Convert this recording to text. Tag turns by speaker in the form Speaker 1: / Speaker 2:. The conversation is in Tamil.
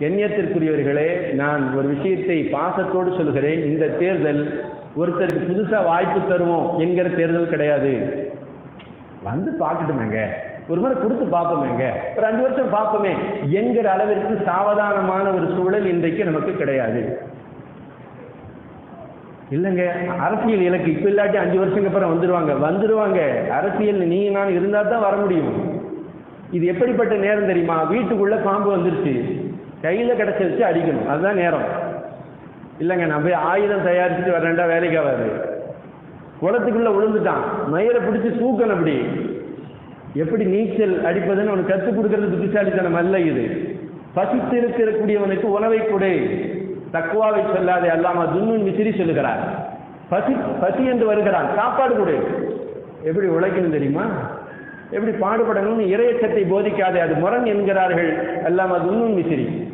Speaker 1: கண்ணியத்திற்குரியவர்களே நான் ஒரு விஷயத்தை பாசத்தோடு சொல்கிறேன். இந்த தேர்தல் ஒருத்தருக்கு புதுசாக வாய்ப்பு தருவோம் என்கிற தேர்தல் கிடையாது. வந்து பார்க்கட்டுமேங்க. ஒரு முறை கொடுத்து பார்ப்போமேங்க. ஒரு அஞ்சு வருஷம் பார்ப்போமே என்கிற அளவிற்கு சாவதானமான ஒரு சூழல் இன்றைக்கு நமக்கு கிடையாது. இல்லைங்க அரசியல் இலக்கு இப்போ இல்லாட்டி அஞ்சு வருஷத்துக்கு அப்புறம் வந்துடுவாங்க வந்துருவாங்க. அரசியல் நீ நான் இருந்தால் தான் வர முடியும். இது எப்படிப்பட்ட நேரம் தெரியுமா? வீட்டுக்குள்ளே பாம்பு வந்துருச்சு. கையில் கிடைச்சிருச்சு அடிக்கணும். அதுதான் நேரம். இல்லைங்க நான் போய் ஆயுதம் தயாரிச்சுட்டு வரேன்டா வேலைக்கு ஆகாது. குளத்துக்குள்ளே விழுந்துட்டான். மயிரை பிடிச்சி தூக்கணும் அப்படி. எப்படி நீச்சல் அடிப்பதுன்னு அவனுக்கு கற்றுக் கொடுக்கறது புத்திசாலித்தனம் அல்ல இது. பசித்து இருக்கக்கூடியவனுக்கு உணவை கொடு. தக்குவாவை சொல்லாதே அல்லாம துன்னுன் விசிறி சொல்லுகிறார். பசி பசி என்று வருகிறான். சாப்பாடு கொடு. எப்படி உழைக்கணும் தெரியுமா? எப்படி பாடுபடணும்னு இறையச்சத்தை போதிக்காதே அது முரண் என்கிறார்கள். அல்லாம துன்னுன் விசிறி